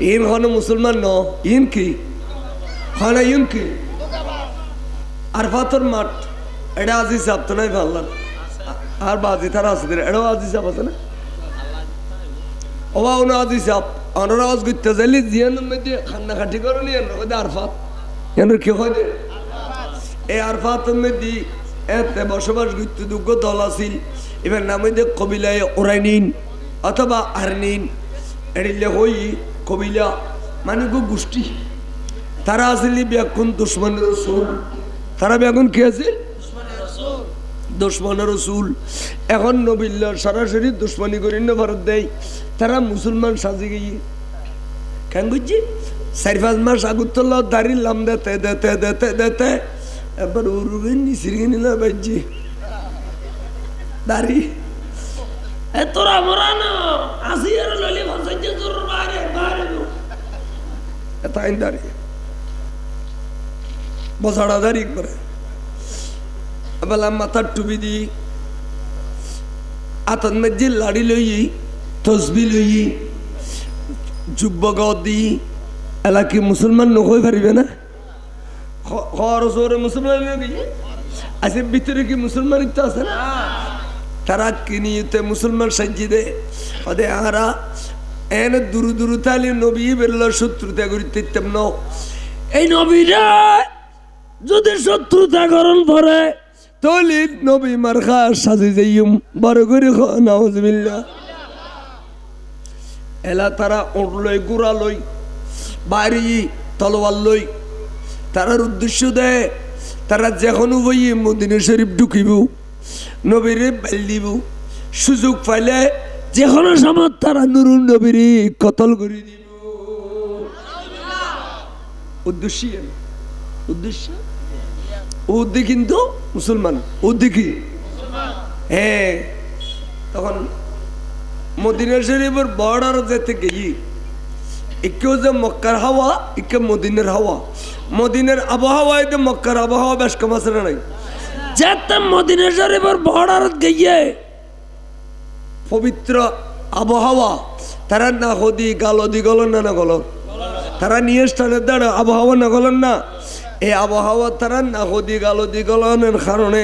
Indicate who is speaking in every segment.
Speaker 1: In হন মুসলমান ন? ইন কি? হয় হন ইন কি? আর পাথর মাঠ। এটা আজি সাপ তো নাই ভাল্লাম আর বাজি তারা আছে এটাও আজি সাপ আছে না? ওবা আজি সাপ। অনর আওয়াজ করতে জিয়ান মধ্যে খান্না খাটি করো নি আরফাত। এর কি হয় দে? এই আরফাতের মধ্যে এতে বসবাস করতে দুঃখ দল আছিল। এবার নামে যে কবিলায় ওরাই নিন অথবা আর নিন এড়িলে হই কবিলা মানে গো গোষ্ঠী তারা আসলে ব্যাকুন দুশ্মন রসুল। তারা ব্যাকুন কি আছে? দুশ্মন রসুল। এখন নবিল্ল সরাসরি দুশ্মনী করি না ভারত দেয়। তারা মুসলমান সাজি গিয়ে। কেন বুঝছি চারি পাঁচ মাস আগুর তোল দাঁড়িয়ে লাম দেতে দেতে দেতে দেতে এবার উরুবে নিচির কিনিলা বাজ্যি দাঁড়ি এ তোরা মরা না। আসি আর ললি বাইরে বসাড়া দাঁড়িয়ে করে। বেলা মাথার টুপি দি আতন মধ্যে লাড়ি লই, তসবি লই যুব্বক দি এলাকি মুসলমান নকই পারিবে না? খরচ ওরে মুসলমান আছে ভিতরে কি মুসলমান তো আছে না? তারা কিনিতে মুসলমান সাজি দে। ওদের আহারা এনে দূর দূর তালি নবী বেরল শত্রুতা করিতে ন। এই নবীরা যদি শত্রুতা করণ পরে তলি নবী মার্খা সাজি যাইম বড় করে নাউজবিল্লা এলা তারা উঠলই গুড়া লই বাড়ি তলোয়ার লই তারার উদ্দেশ্য দেয় তারা যখন বই মদিনা শরীফ ঢুকিব নবীরে বেল দিব। সুযোগ পাইলে যে কোনো সময় তারা নুরুন নবীর কতল করে দিব। উদ্দেশ্য? উদ্দেশ্য উদ্দি কিন্তু মুসলমান। উদ্দি কি? হ্যাঁ। তখন মদিনা শরীফের বর্ডার যেতে গিয়ে একেও যে মক্কার হাওয়া, একে মদিনের হাওয়া। মদিনের আবহাওয়া এতে মক্কার আবহাওয়া বেশ কম আছে না নাই? যেতে মদিনা শরীফের বর্ডার গিয়ে পবিত্র আবহাওয়া। তারা না হদি গালদি গলন না না গলন? তারা নিয়ে স্থানের দ্বারা আবহাওয়া না, গলন না? এই আবহাওয়া তারা না হদি গালদি গলনের কারণে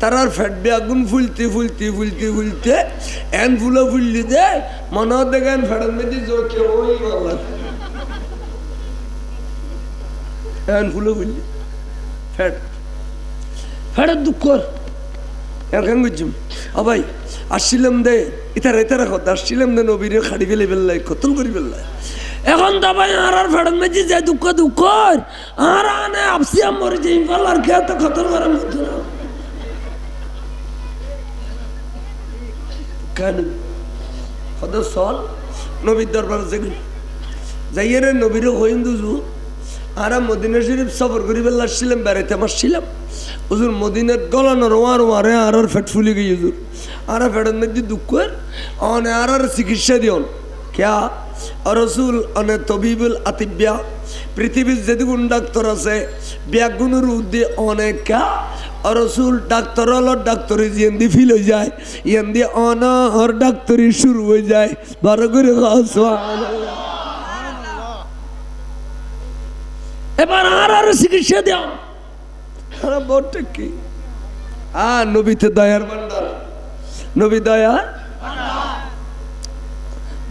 Speaker 1: তারার ফেটবে আগুন ফুলতে ফুলতে ফুলতে ফুলতে এন ফুলে ফুললি দে মনে দেখেন ফেটার মেদি জোকে ওই এন ফুলো ফুললি। ফেট ফেটার দুঃখ এখন বুঝছুম আবাই, আসছিলাম দে, ইতার ইতার কথা আসছিলাম দে নবীরে খাড়ি ফেলে ফেললাই, কতল করি ফেললাই। এখন দাবাই আর আর ফেড়ন মেজি যে দুঃখ দুঃখ আর আনে আপসি আমর যে ইম্পাল আর কে তো খতল করার মতো না? কেন? কত সল নবীর দরবার যাইয়ে রে নবীরে হইন দুজু। আর মদিনা শরীফ সফর করি বেলা আসছিলাম, বেড়াইতে আসছিলাম হুজুর, মদিনার গলানো রোয়া রোয়ারে আর আর ফেট ফুলি গই হুজুর। আর ফেটের মধ্যে দুঃখ অনে আর আর চিকিৎসা দিওন ক্যা? রসুল, অনে তবিবুল আতিব্যা। পৃথিবীর যেদিগুণ ডাক্তার আছে ব্যাগুণের উদ্দে অনেক ক্যা? রসুল, ডাক্তার হলো ডাক্তারি যেন্দি ফিল হয়ে যায়। ইয়েন্দি অনহর ডাক্তারি শুরু হয়ে যায়। বারো করে খাওয়া সুবহানাল্লাহ। এবার আর আর চিকিৎসা দেও। আরে বটে কি? আ নবীতে দয়ার ভান্ডার। নবী দয়া?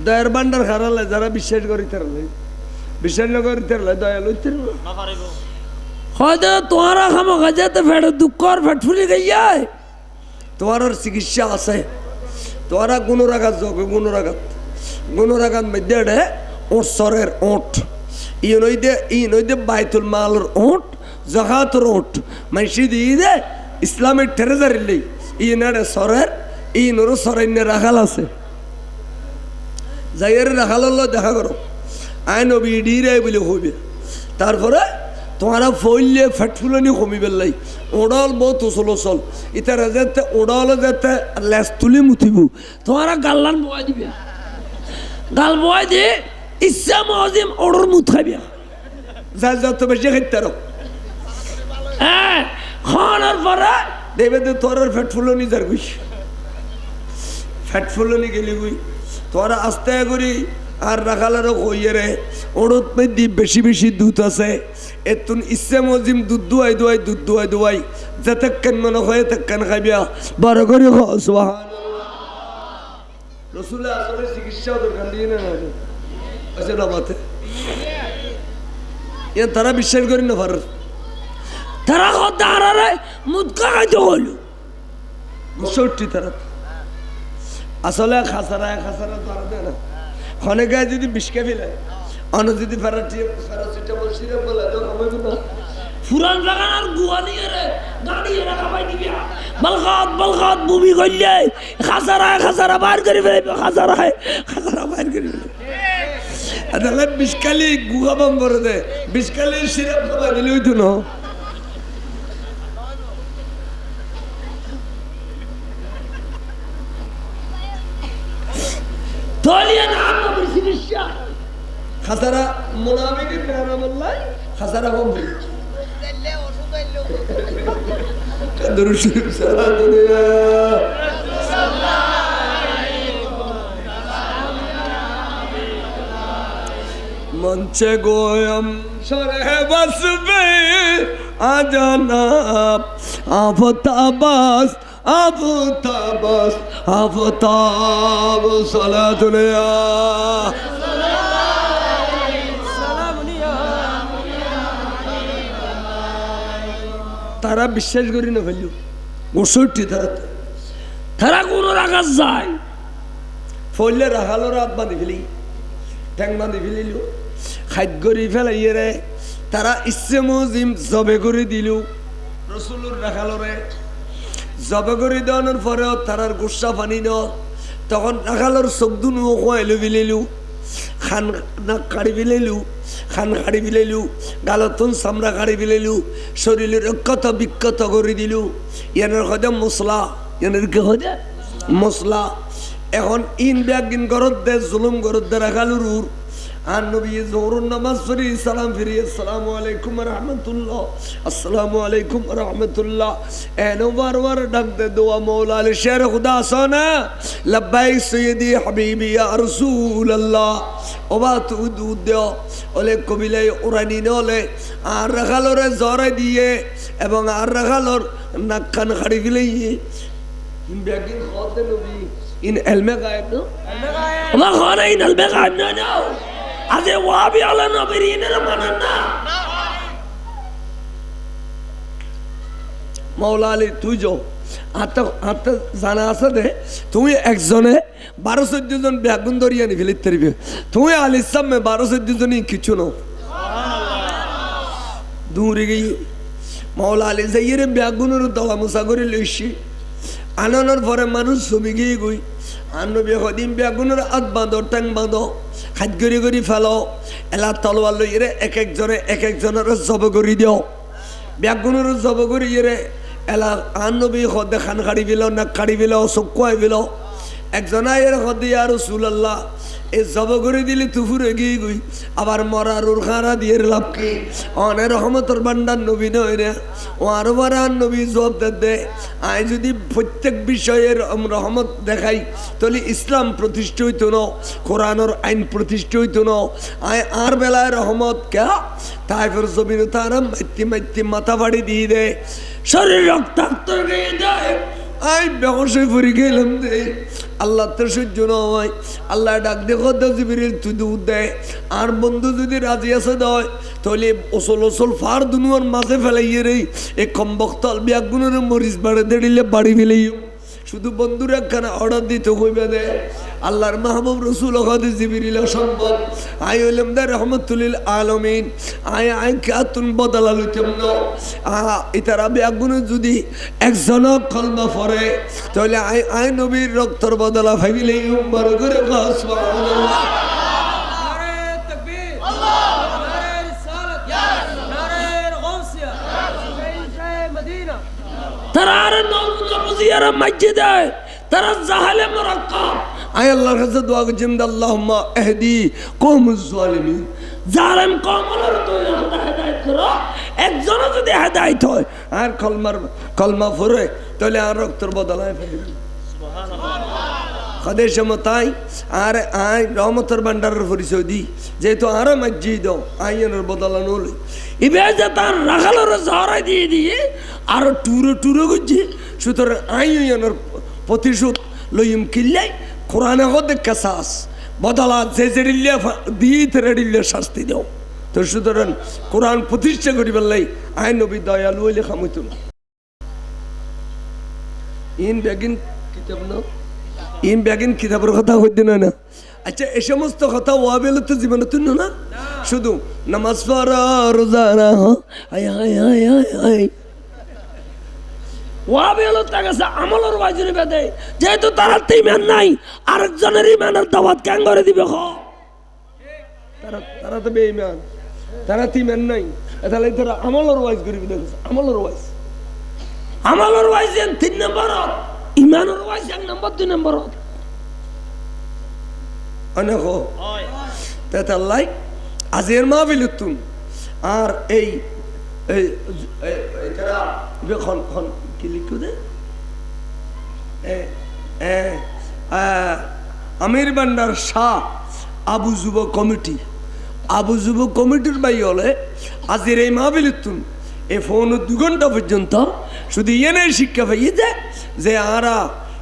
Speaker 1: দয়ার ভান্ডার হারালে যারা বিশ্বাস করি তারলে বিশ্বাস না করি তারলে দয়া লইতে হয়তো তোমারা খামো খাজাতে ফেট দুঃখ আর ফেট ফুলি গাইয়ায় তোমার ওর চিকিৎসা আছে। তোরা গুণরাঘাত যোগ গুণরাঘাত। গুণরাঘাত মধ্যে এডে ওট। সরের ওট ই নইদে ই নইদে বাইতুল মালর ওট জহাতর ওট মাইসি দিয়ে ইসলামের ট্রেজারি লই ই নেড়ে সরের ই নরু সরেন্যে রাখাল আছে। যাইয়ের রাখাল দেখা করো। আই নবী ডিরে বলে হইবে। তারপরে তোমারা ফইলে ফেটফুলনি কমি বেলাই ওডাল বহুত উসল উসল ইতারা যেতে, ওডাল যেতে লেস তুলি মুথিব। তোমারা গাল্লান বয় দিবে। গাল বয় দিয়ে মুথ খাইবে যা যত বেশি খাইতে রো হ্যাঁ খাওয়ানোর পরে দেবে তো তোর ফেটফুলনি যার গুই ফ্যাট ফুলনি গেলি গুই তোরা আস্তে করি আর রাখালেরও কইয়ে রে ওড়ত মধ্যে বেশি বেশি দুধ আছে এতুন ইচ্ছে মজিম দুধ দুয়াই দুয়াই দুধ দুয়াই দুয়াই যেতেকেন মনে হয় তেকেন খাইবিয়া বড় করে সোহান রসুলের আসলে চিকিৎসা দরকার দিয়ে না এ তারা বিশ্বাস করি না পারে তারা কথা হারারে মুদকা খাইতে হইল সত্যি তারা আসলে খাসারা খাসারা তারা দেয় না গায়ে যদি বিষকে ফেলে অন্য যদি ফেরাটি প্যারাসিটামল সিরাপ বলে তো হবে না
Speaker 2: ফুরান লাগান আর গুয়া নিয়ে রে দাঁড়িয়ে রাখা পাই দিবি বলখাত বলখাত বুমি করলে খাসারায় খাসারা বার করে ফেলবে খাসারায় খাসারা বার করে ফেলবে
Speaker 1: তাহলে বিষকালি গুহা বাম করে দে বিষকালি সিরাপ খাবার দিলে হইতো না।
Speaker 2: তলিয়ে না নবীর চিকিৎসা
Speaker 1: খাসারা মোনাফিকের মেহরামাল্লাই খাসারা কম বলি দরুদ শরীফ সালাম মঞ্চে গোয়ম সরে বসবে আজানাব। আফতাবাস আফতাবাস আফতাব সালাতুলিয়া তারা বিশ্বাস করি না ফেলু গোসঠি তারা
Speaker 2: তারা কোন রাখাস যায়।
Speaker 1: ফলে রাখালো রাত বাঁধি ফেলি, ঠ্যাং বাঁধি ফেলিল। খাদ্য করি ফেলাই রে। তারা ইচ্ছে মজিম জবে করে দিল। রসুলুর রাখালো রে জবে করে দেওয়ানোর পরেও তারার গুসা পানি ন। তখন রাখালোর চোখ দুনু খোয়াইলো ফেলিলু খান না কাড়ি ফেলিলু খান কাড়ি ফেলিলু গালতন চামড়া কাড়ি ফেলিলু শরীরের অক্ষত বিক্ষত করে দিলু। ইয়ানের সদে মশলা ইয়ানের কি সদে মশলা এখন ইন ব্যাগিন গরত দে, জুলুম গরত দে রাখালুর আর নবী জোহরুন নামাজ ফিরি সালাম ফিরি আসসালামু আলাইকুম রহমতুল্লাহ আসসালামু আলাইকুম রহমতুল্লাহ। এনো বারবার ডাক দে দোয়া মৌলা আলী শের খুদা সোনা লব্বাই সৈয়দি হাবিবি ইয়া রাসূলুল্লাহ। ওবা তু দুধ দেও ওলে কবিলে উড়ানি নলে আর রাখালোরে জ্বরে দিয়ে এবং আর রাখালোর নাক কান খাড়ি ফেলে ব্যাগিন খাওয়াতে নবী ইন এলমে গায়েব না?
Speaker 2: আমার ঘরে ইনাল বেকার না নাও আজ
Speaker 1: মৌলা আলী, তুই যাও। আত্মা আত্মা জানা আছে দে তুই একজনে বারো চোদ্দ জন বেগুন ধরিয়ে আনি ফেলিতে পারবি তুই আল ইসলামে বারো চোদ্দ জনই কিছু ন দূরে গিয়ে মৌলা আলী যাইয়ে রে বেগুনের দলা মুসা করে লইছি। আনানোর পরে মানুষ ছবি গিয়ে গই। আন্ন বিয়ে সদিন বেগুনের আত বাঁধো ট্যাং বাঁধো হাত গড়ি গড়ি ফেলো। এলা তলোয়ার লই রে এক একজনে এক একজনের জব করে দিও বেগুনের জব করে রে এলা আনবি সদে খান কাড়ি বিল না কাড়ি বিল চকুয়াই বিল। একজনা এর সদে আর সুলাল্লাহ এই জব করে দিলে তুফুরে গিয়ে গই, আবার মরার উর খারা দিয়ে লাভ কি? অনের রহমতর বান্ডার নবী নয় রে ও আরও বারার নবী জব দে আই যদি প্রত্যেক বিষয়ের রহমত দেখাই, তাহলে ইসলাম প্রতিষ্ঠিত হইতো ন, কোরআনের আইন প্রতিষ্ঠিত হইতো ন। আয় আর বেলায় রহমত কে? তাই ফের জমিন তারা মাইতি মাইতি মাথা ফাড়ি দিয়ে দে,
Speaker 2: শরীর রক্তাক্ত হয়ে যায়।
Speaker 1: আই ব্যবসায় ফুরি গেলাম দে। আল্লাহ তো সহ্য নয়। আল্লাহ ডাক দেখো জিবিরিল তুই দেয়। আর বন্ধু যদি রাজি আছে দয় তাহলে ওসল ওসল ফার দুনুয়ার মাঝে ফেলাইয়ে রে। এ কম বক্তল বিয়াগুনের মরিচ বাড়ে দেড়িলে বাড়ি ফেলাইও। শুধু বন্ধুরা একখানা অর্ডার দিতে হইবে দে। আল্লাহর মাহবুব রসুল হদে জিবিরিল সম্পদ। আই হইলাম দা রহমতুলিল আলমিন। আয় আই আতুন বদলা লইতাম না। ইতারা বেগুনে যদি একজনক কলমা পড়ে তাহলে আই আই নবীর রক্তর বদলা ভাবিলে উম্বার করে
Speaker 2: তারা আর নজিয়ারা মাইজে দেয় তারা জাহালে মরক্কা
Speaker 1: আয় আল্লাহর কাছে দোয়া করছি আল্লাহুম্মা এহদি কওমুজ জালিমিন।
Speaker 2: জালেম কমলের তুই হেদায়ত করো। একজনও যদি হেদায়ত হয়
Speaker 1: আর কলমার কলমা পড়ে তাহলে আর রক্তর বদলায় ফেলি কদের সময় তাই আর আই রহমতর ভান্ডারের পরিচয় দি যেহেতু আরও মাজ্জি দাও আইনের বদলানো হলে
Speaker 2: ইবে যে তার রাখালোর ঝড়াই দিয়ে দিয়ে
Speaker 1: আরও টুরো টুরো করছে। সুতরাং আইনের প্রতিশোধ লইম কিল্লাই কোরআনে হতে কাসাস। বদলা যে রিল্লে দিয়ে শাস্তি দাও তো সুতরাং কোরআন প্রতিষ্ঠা করিবার লাই আইন নবী দয়ালু হইলে খামইত ইন বেগিন কিতাব না ইন বেগিন কিতাবের কথা হইতে না না। আচ্ছা এই সমস্ত কথা ওয়াবেল তো জীবনে তুই না? শুধু নামাজ পড়া, রোজা আয় আয় আয় আয় আয়
Speaker 2: ওয়াবি হলো তার কাছে আমলের বাজুরি বেদে যেহেতু তারা তো ইমান নাই আরেকজনের ইমানের দাওয়াত কেন করে দিবে খ
Speaker 1: তারা তারা তো বেঈমান তারা তিমেন নাই তাহলে তারা আমলের ওয়াইজ করিবি দেখছ আমলের ওয়াইজ
Speaker 2: আমলের ওয়াইজ তিন নম্বরত ইমানের ওয়াইজ এক নম্বর দুই নম্বরত
Speaker 1: অনেক তেতাল্লাই আজের মা বিলুতুন আর এই এই কি লিখু দে এ এ আ, আমির বান্ডার শাহ আবু যুব কমিটি। আবু যুব কমিটির বাই হলে আজের এই মা বিলুতুন এই ফোন দু ঘণ্টা পর্যন্ত শুধু ইয়ে শিক্ষা পাইয়ে যায় যে আরা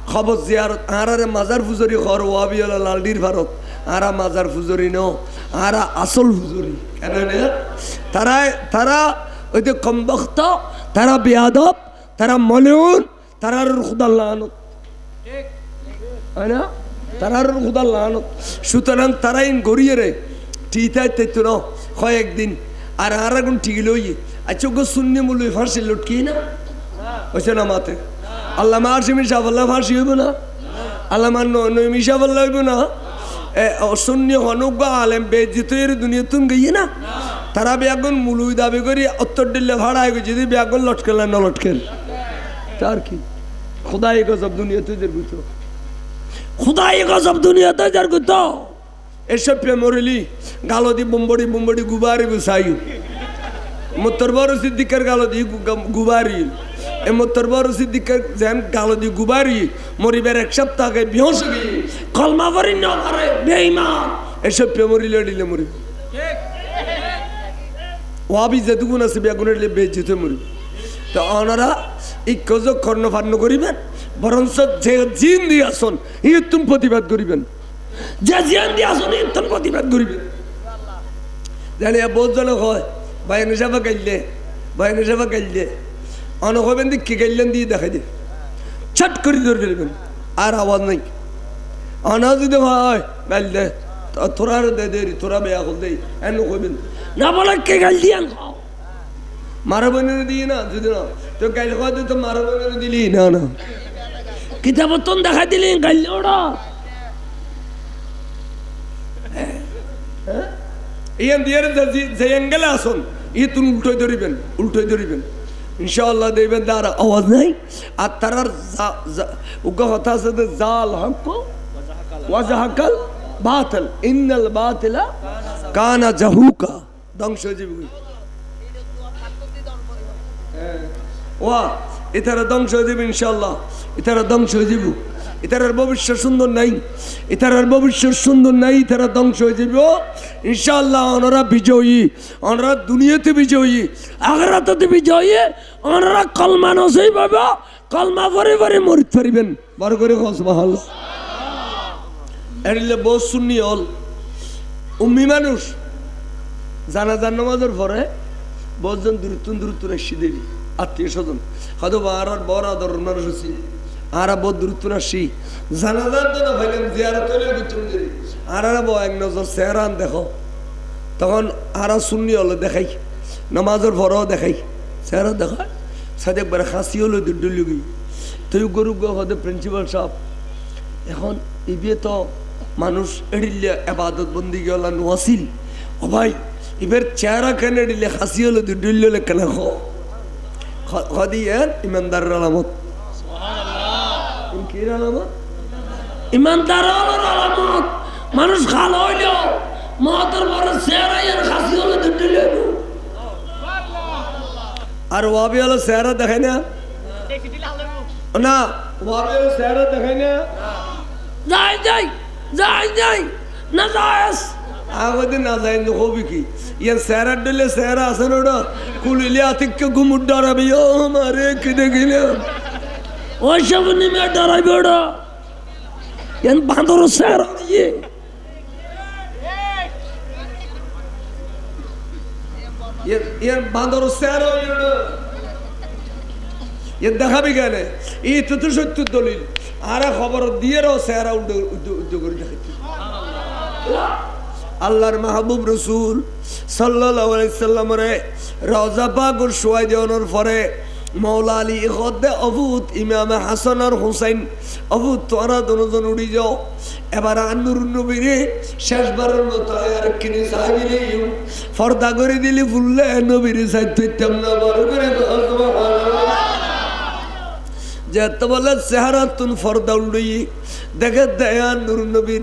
Speaker 1: খবর জিয়ারত আরারে মাজার ফুজরি খর ওয়াবি হলো লালডির ভারত। আরা মাজার ফুজরি ন আরা আসল ফুজরি। কেন? তারা তারা ওই যে কমবক্ত তারা বেয়াদব তারা মলেউন তারার খুদাল্লাহ হয় না তারার খুদার লানত। সুতরাং তারাই গড়িয়ে রে। টিতাই তাইতো না? কয়েকদিন আর আর এখন ঠিক লই আচ্ছা গো শূন্য মূল্য ফার্সি লটকি না? হয়েছে না মাতে? আল্লাহ মার সিমি সাফল্লা ফার্সি হইব না? আল্লাহ মার নইমি সাফল্লা হইব না? এ অশূন্য হনুক বা আলেম বেজিত এর দুনিয়া তুম গইয়ে না? তারা ব্যাগুন মুলুই দাবি করি উত্তর দিল্লে ভাড়া হয়ে গেছে, যদি ব্যাগুন লটকেল না লটকেল। তার কি? খোদাই গজব দুনিয়া তুই বুঝতো
Speaker 2: খুদাই গজব দুনিয়াতে যার তো
Speaker 1: এসব মরিলি গালো দি বুম্বড়ি বুম্বড়ি গুবারি গুসাইও মোত্তর বড় সিদ্দিকের গালো দি গুবারি। এ মোত্তর বড় সিদ্দিকের যেন গালো দি গুবারি মরিবার এক সপ্তাহ আগে বিহস
Speaker 2: কলমা করি ন করে বেঈমান।
Speaker 1: এসব মরিলে দিলে মরি। ওয়াবি যেটুকুন আছে বেগুনের লিয়ে বেজ যেতে মরি। তো ওনারা এই কজ কর্ণ ফান্ন করিবেন, বরঞ্চ যে জিন দিয়ে আসন, ই তুমি প্রতিবাদ করিবেন।
Speaker 2: যে জিয়ান দিয়ে আসুন তোর প্রতিবাদ
Speaker 1: করিবেন। জানি বহুত জন হয় বাইনে সাবা গাইলে বাইনে সাবা গাইলে। অন হবেন দি, কি গাইলেন দিয়ে দেখাই দে। ছট করে ধরে ফেলবেন, আর আওয়াজ নাই। অনা যদি হয়, গাইলে তোরা দে দে তোরা বেয়া হল দেই এন হবেন
Speaker 2: না বলে কে দিয়ান খাও
Speaker 1: মারা বোনের দিয়ে না যদি না তো গাইল খাওয়া তো মারা বোনের দিলি না না।
Speaker 2: কিতাব তোন দেখা দিলি গাল ওরা
Speaker 1: ইয়ান দিয়ে যে অ্যাঙ্গেলে আসুন ই তুমি উল্টোই ধরিবেন উল্টোই ধরিবেন। ইনশাআল্লাহ দেখবেন তার আওয়াজ নাই। আর উগ্র কথা আছে জাল হক ওয়াজাহাকাল বাতিল ইন্নাল বাতিলা কানা জাহুকা। ধ্বংস হয়ে যাবে ওয়া এটারা ধ্বংস হয়ে যাবে ইনশাল্লাহ এটারা ধ্বংস হয়ে যাবে। এটার ভবিষ্যৎ সুন্দর নাই। এটার ভবিষ্যৎ সুন্দর নাই তারা ধ্বংস হয়ে যাবে ইনশাল্লাহ ওনারা বিজয়ী। ওনারা দুনিয়াতে বিজয়ী।
Speaker 2: আখরাতে বিজয়ী। ওনারা কলমা নসই পাবে কলমা করে করে মরিত পারিবেন
Speaker 1: বড় করে কসবাহাল এরিলে বহু শুনি হল। উম্মি মানুষ, জানাজার নামাজের পরে বহুজন দূরত্ব দূরত্ব আসছি দেবী আত্মীয় স্বজন। হয়তো আর আর বড় আদর মানুষ আছি আর আর বহুত দূরত্ব আসছি জানাজার তো না ভাইলাম জিয়ারত হলে গুচ্ছম আর আর এক নজর চেহারান দেখো। তখন আর আর শুনি হলো দেখাই। নামাজের পরেও দেখাই। চেহারা দেখায় সাথে একবার খাসি হলো দুডুলি গই তুই গরু গো প্রিন্সিপাল সাহেব। এখন ইবে তো মানুষ এড়িলে আবাদত বন্দি গেলা নোয়াছিল ও ভাই, এবার চেহারা কেন এড়িলে খাসি হলো দুডুলি কেন খো খদি এর ইমানদার আলামত কি আলামত
Speaker 2: ইমানদার হলো আলামত মানুষ খাল হইল মহাতর বড় চেহারাই আর খাসি হলে দুটি লেবু
Speaker 1: আর ওয়াবি হলো চেহারা দেখায় না না ওয়াবি হলো চেহারা দেখায় না
Speaker 2: যাই যাই যাই যাই না যাস
Speaker 1: আগতে না যায় হবি কি ইয়ান স্যারার ডলে স্যারা আছে না ওটা কুলিলে আতিককে ঘুমুর ডরাবি ও মারে কিনে গেলে
Speaker 2: ওই সব নেমে ডরাইবে ওটা দিয়ে
Speaker 1: ইয়ান বাঁদর স্যার ইয়ান দেখাবি কেন এই তো দলিল আর খবর দিয়ে স্যারা উদ্যোগ করে দেখাচ্ছি আল্লাহর মাহবুব রসুল সাল্লামরে রওজা পাকুর শোয়াই দেওয়ানোর পরে মৌলা আলী ইহদে অভূত ইমামে হাসান আর হুসাইন অভূত তোরা দুজন উড়ি যাও। এবার আন্নুর নবীরে শেষবারের মতো আর কিনে সাহাবিরে ফর্দা করে দিলি ফুললে নবীরে সাইতাম না বড় করে যেতে বলে চেহারা তুন ফর্দা উড়ি। দেখে দেয়া নুর নবীর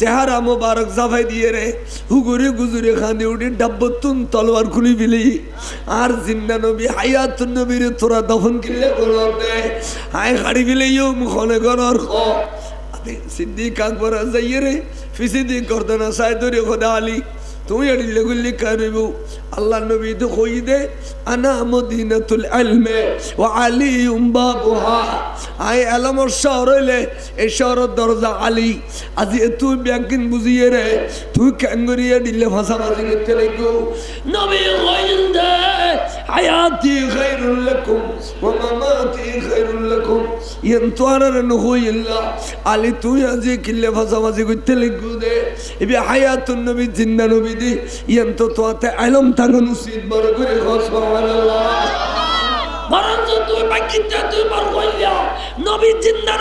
Speaker 1: চেহারা মোবারক জাফাই দিয়ে রে, হুগুরে গুজুরে খান্দি উঠি ডাব্বতুন তলোয়ার খুলি বিলি আর জিন্দা নবী, হায়াতুন নবীরে তোরা দফন কিনলে করর দে। হায় খাড়ি বিলে ইউ মুখনে করর খ সিদ্দিক আকবর যাইয়ে রে ফিসিদি করদনা সাইদুরি খোদা আলী। তুমি এডিলে গুল্লি কারিব। আল্লাহ নবী তো কই দে, আনা মদিনাতুল ইলমে ওয়া আলিউম বাবুহা। আই আলমর শহর হইলে এই শহরের দরজা আলী। আজি তুই ব্যাংকিন বুঝিয়ে রে, তুই ক্যাঙ্গরিয়ে দিলে ভাষা ভাষি করতে লাগো
Speaker 2: নবী কইন দে,
Speaker 1: হায়াতি খাইরুল লাকুম ওয়া মামাতি খাইরুল ইয়ান তোয়ারার নহইল্লা আলী তুই আজি কিল্লে ভাষি করতে লাগো দে। এবি হায়াতুন নবী জিন্দা নবী দি। ইয়ান তো তোয়াতে আলম তাঙ্গন উচিত বড় করে সুবহানাল্লাহ।
Speaker 2: বরঞ্চ নবী জিন্দা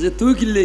Speaker 1: যে তুই কিল্লে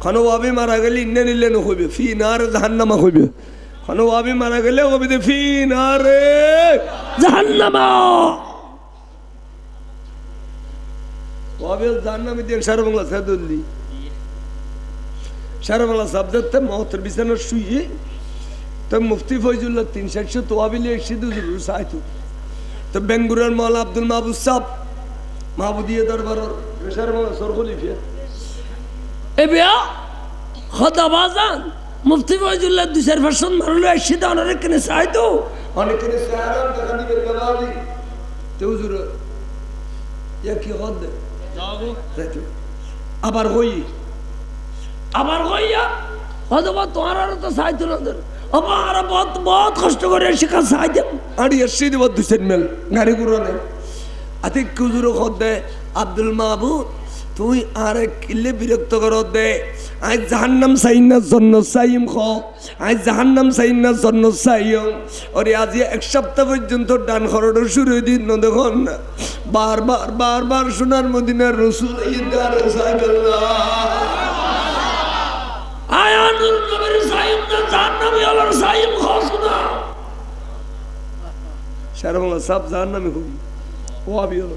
Speaker 1: কোনো ওয়াবি মারা গেলে ইন্নে নিলে নহইবে ফি নার জাহান্নামা হইবে কোনো ওয়াবি মারা গেলে ওবি দে ফি নারে
Speaker 2: জাহান্নামা
Speaker 1: ওয়াবি জাহান্নামে দিয়ে সারা বাংলা সাদুল্লি সারা বাংলা সাবজেক্টে মহতের বিছানা শুয়ে তো মুফতি ফৈজুল্লাহ তিন চারশো তো ওয়াবিলি একশি দুজুর সাইতু তো বেঙ্গুরের মৌলা আব্দুল মাহবুব সাহ মাহবুদিয়া দরবারের সারা বাংলা সরকলি ফিয়া
Speaker 2: এ বিয়া খদা বাজান মুফতি ফয়জুল্লাহ দুই চার পার্সেন্ট মারলো একশি দানের কেনে চাই তো
Speaker 1: তেউজুর ইয়া কি হদ। আবার হই।
Speaker 2: আবার কইয়া অথবা তোমার আর তো চাইতো না বহুত বহুত কষ্ট করে শেখা চাই দেব
Speaker 1: আড়ি এসে দিব দুসেন মেল। গাড়ি গুড়ানে আতি কুজুর হদ দে আব্দুল মাহবুদ তুই আর কিল্লে বিরক্ত কর দে। আই জাহান্নাম সাইন না জন্ন সাইম খ। আই জাহান্নাম সাইন না জন্ন সাইম ওরে আজি এক সপ্তাহ পর্যন্ত ডান খরড় শুরু হয়ে দিন দেখুন। বারবার বারবার সোনার মদিনার রসুল সারা বাংলা সব জাহান্নামে খুবই ওয়াবি হলো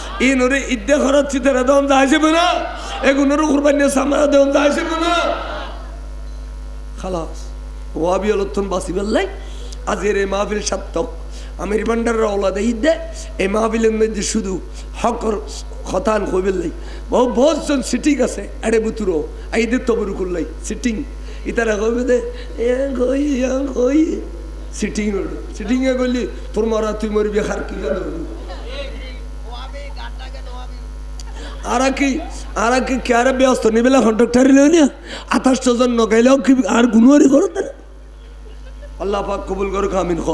Speaker 1: ইন ওরে ইদ্দে খরচ চিতারা দম আসিবে না এগুলোর কুরবানি সামরা দম আসিবে না খালাস, ওয়াবি অলত্তন বাসি বেল্লাই আজের এই মাহফিল সার্থক। আমির ভান্ডারের ওলাদে ঈদে এই মাহফিলের মধ্যে শুধু হকর খতান কইবেলাই বহু বহুতজন সিটিং আছে, এড়ে বুতুরো। ঈদের তবরু করলাই সিটিং ইতারা কইবে দে এ কই এ কই? সিটিং সিটিং এ কইলি তোর মারা তুই মরবি হার কি ধরবি আর কি আর কি ব্যস্ত, নিবেলা কন্ট্রাক্টার লইনি আঠাশ জন নগাইলেও কি আর গুনুয়ারি করো তারা? আল্লাহ পাক কবুল করো আমিন খ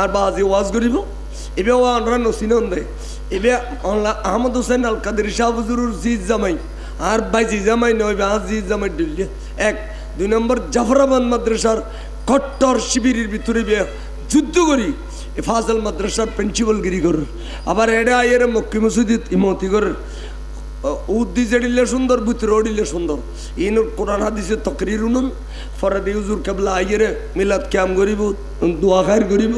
Speaker 1: আর বাজি ওয়াজ করিব। এবে ও আমরা নসিনন দে এবে আহমদ হোসেন আল কাদের শাহ হুজুরুর জিজ জামাই। আর ভাই জি জামাই নয় আর জিজ জামাই ডিল্লে এক, দুই নম্বর জাফরাবাদ মাদ্রাসার কট্টর শিবিরের ভিতরে যুদ্ধ করি। ফাজল মাদ্রাসার প্রিন্সিপালগিরি করার আবার এডা আইয়ের মক্কি মসজিদ ইমতি করার উদ্দি জেডিলে সুন্দর ভিতরে ওডিলে সুন্দর ইন কোরআন হাদিসে তকরির উনুন ফরাদি হুজুর কেবলা আইয়েরে মিলাদ ক্যাম করিব দোয়া খায়ের করিব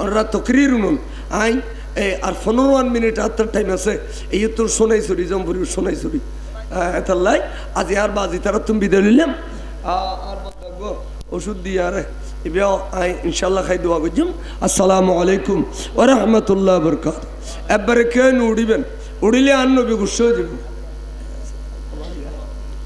Speaker 1: ওরা তকরির উনুন আই এ আর পনেরো মিনিট হাতের টাইম আছে এই তোর সোনাই চুরি জম্পুরি সোনাই চুরি এতাল্লাই আজি আর বাজি তারা তুমি বিদায় নিলাম আর ওষুধ দিয়ে আর এবার আই ইনশাল্লাহ খাই দোয়া করছিম আসসালামু আলাইকুম ও রহমতুল্লাহ বরকাত একবারে কেন উড়িবেন উড়িলে আর নবী গুস্ব দিব